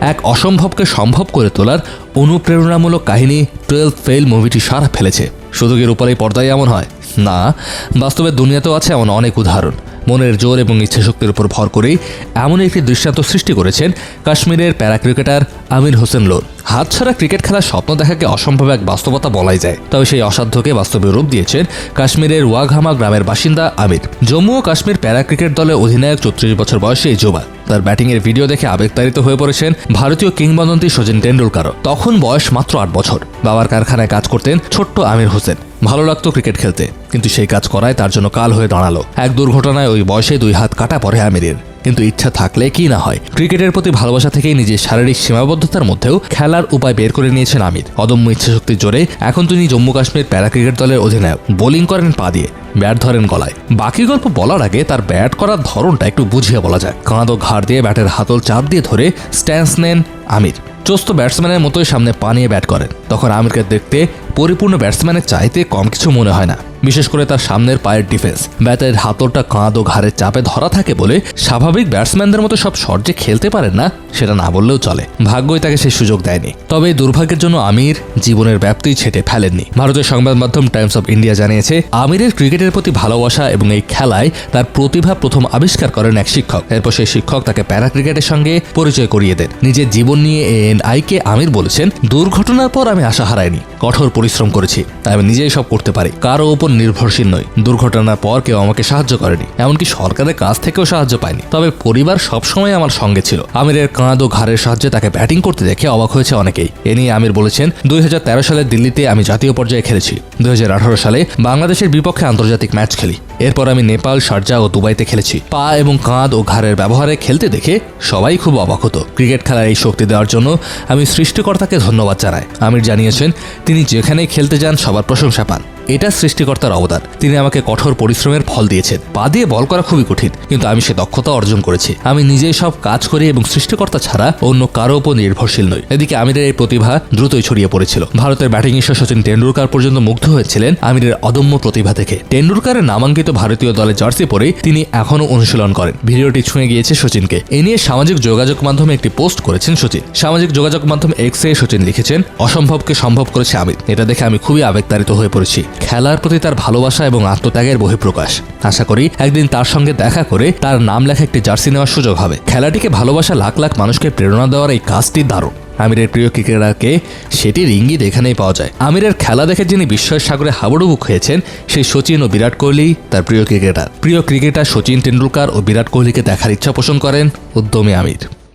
এক অসম্ভবকে সম্ভব করে তোলার অনুপ্রেরণামূলক কাহিনী টুয়েলভ ফেল মুভিটি সারা ফেলেছে। শুধু কি রূপালী পর্দায় এমন হয়। না, বাস্তবে দুনিয়াতেও আছে এমন অনেক উদাহরণ। মনের জোর এবং ইচ্ছাশক্তির উপর ভর করেই এমন একটি দৃষ্টান্ত সৃষ্টি করেছেন কাশ্মীরের প্যারা ক্রিকেটার আমির হোসেন লোন। হাতছাড়া ক্রিকেট খেলার স্বপ্ন দেখাকে অসম্ভব এক বাস্তবতা বলাই যায়। তবে সেই অসাধ্যকে বাস্তবে রূপ দিয়েছেন কাশ্মীরের ওয়াঘামা গ্রামের বাসিন্দা আমির। জম্মু ও কাশ্মীর প্যারা ক্রিকেট দলের অধিনায়ক চৌত্রিশ বছর বয়সী এই যুবা। তার ব্যাটিংয়ের ভিডিও দেখে আবেগতাড়িত হয়ে পড়েছেন ভারতীয় কিংবদন্তি সচিন টেন্ডুলকারও তখন বয়স মাত্র আট বছর। বাবার কারখানায় কাজ করতেন ছোট্ট আমির হোসেন। ভালো লাগতো ক্রিকেট খেলতে। কিন্তু সেই কাজ করায় তার জন্য কাল হয়ে দাঁড়াল। এক দুর্ঘটনায় ওই বয়সে দুই হাত কাটা পড়ে আমিরের। কিন্তু ইচ্ছা থাকলে কি না হয়। ক্রিকেটের প্রতি ভালোবাসা থেকেই নিজের শারীরিক সীমাবদ্ধতার মধ্যেও খেলার উপায় বের করে নিয়েছেন আমির। অদম্য ইচ্ছাশক্তির জোরে এখন তিনি জম্মু কাশ্মীর প্যারা ক্রিকেট দলের অধিনায়ক। বোলিং করেন পা দিয়ে, ব্যাট ধরেন গলায়। বাকি গল্প বলার আগে তার ব্যাট করার ধরনটা একটু বুঝিয়ে বলা যায় কাঁধ ও ঘাড় দিয়ে ব্যাটের হাতল চাপ দিয়ে ধরে স্ট্যান্স নেন আমির। চোস্ত ব্যাটসম্যানের মতোই সামনে পা নিয়ে ব্যাট করেন। তখন আমিরকে দেখতে পরিপূর্ণ ব্যাটসম্যানের চাইতে কম কিছু মনে হয় না। বিশেষ করে তার সামনের পায়ের ডিফেন্স ব্যাটের হাতলটা কাঁধ ও ঘাড়ের চাপে ধরা থাকে বলে স্বাভাবিক ব্যাটসম্যানদের মতো সব শট যে খেলতে পারেন না, সেটা না বললেও চলে। ভাগ্যই তাকে সেই সুযোগ দেয়নি। তবে দুর্ভাগ্যের জন্য আমির জীবনের ব্যাপ্তি ছেটে ফেলেননি। ভারতের সংবাদ মাধ্যম টাইমস অফ ইন্ডিয়া জানিয়েছে, আমিরের ক্রিকেটের প্রতি ভালোবাসা এবং এই খেলায় তার প্রতিভা প্রথম আবিষ্কার করেন এক শিক্ষক। এরপর সেই শিক্ষক তাকে প্যারা ক্রিকেটের সঙ্গে পরিচয় করিয়ে দেন। নিজের জীবন নিয়ে এন আইকে আমির বলেছেন, দুর্ঘটনার পর আমি আশা হারাইনি। কঠোর পরিশ্রম করেছি, তাই আমি নিজেই সব করতে পারি। কারও ওপর নির্ভরশীল নই। দুর্ঘটনার পর কেউ আমাকে সাহায্য করেনি, এমনকি সরকারের কাছ থেকেও সাহায্য পায়নি। তবে পরিবার সবসময় আমার সঙ্গে ছিল। আমিরের কাঁধ ও ঘাড়ের সাহায্যে তাকে ব্যাটিং করতে দেখে অবাক হয়েছে অনেকেই। এ নিয়ে আমির বলেছেন, দুই সালে দিল্লিতে আমি জাতীয় পর্যায়ে খেলেছি। দুই হাজার আঠারো সালে বাংলাদেশের বিপক্ষে আন্তর্জাতিক ম্যাচ খেলি। এরপর আমি নেপাল, শারজা ও দুবাইতে খেলেছি। পা এবং কাঁধ ও ঘাড়ের ব্যবহারে খেলতে দেখে সবাই খুব অবাক হতো। ক্রিকেট খেলার এই শক্তি দেওয়ার জন্য আমি সৃষ্টিকর্তাকে ধন্যবাদ জানাই। আমির জানিয়েছেন, তিনি খেলতে যান সবার প্রশংসা পান। এটা সৃষ্টিকর্তার অবদান। তিনি আমাকে কঠোর পরিশ্রমের ফল দিয়েছেন। পা দিয়ে বল করা খুবই কঠিন, কিন্তু আমি সে দক্ষতা অর্জন করেছি। আমি নিজেই সব কাজ করি এবং সৃষ্টিকর্তা ছাড়া অন্য কারও উপর নির্ভরশীল নই। এদিকে আমিরের এই প্রতিভা দ্রুতই ছড়িয়ে পড়েছিল। ভারতের ব্যাটিং ঈশ্বর সচিন টেন্ডুলকার পর্যন্ত মুগ্ধ হয়েছিলেন আমিরের অদম্য প্রতিভা থেকে। টেন্ডুলকারের নামাঙ্কিত ভারতীয় দলের জার্সি পরে তিনি এখনও অনুশীলন করেন। ভিডিওটি ছুঁয়ে গিয়েছে সচিনকে। এ নিয়ে সামাজিক যোগাযোগ মাধ্যমে একটি পোস্ট করেছেন সচিন। সামাজিক যোগাযোগ মাধ্যম এক্সে সচিন লিখেছেন, অসম্ভবকে সম্ভব করেছে আমির। এটা দেখে আমি খুবই আবেগতাড়িত হয়ে পড়েছি। খেলার প্রতি তার ভালোবাসা এবং আত্মত্যাগের বহিঃপ্রকাশ। আশা করি একদিন তার সঙ্গে দেখা করে তার নাম লেখা একটি জার্সি নেওয়ার সুযোগ হবে। খেলাটিকে ভালোবাসা লাখ লাখ মানুষকে প্রেরণা দেওয়ার এই কাজটি দারুণ। আমিরের প্রিয় ক্রিকেটারকে সেটির ইঙ্গিত এখানেই পাওয়া যায়। আমিরের খেলা দেখে যিনি বিস্ময়ের সাগরে হাবুডুবুক হয়েছেন সেই সচিন ও বিরাট কোহলি তার প্রিয় ক্রিকেটার। প্রিয় ক্রিকেটার সচিন টেন্ডুলকার ও বিরাট কোহলিকে দেখার ইচ্ছা পোষণ করেন উদ্যমী আমির।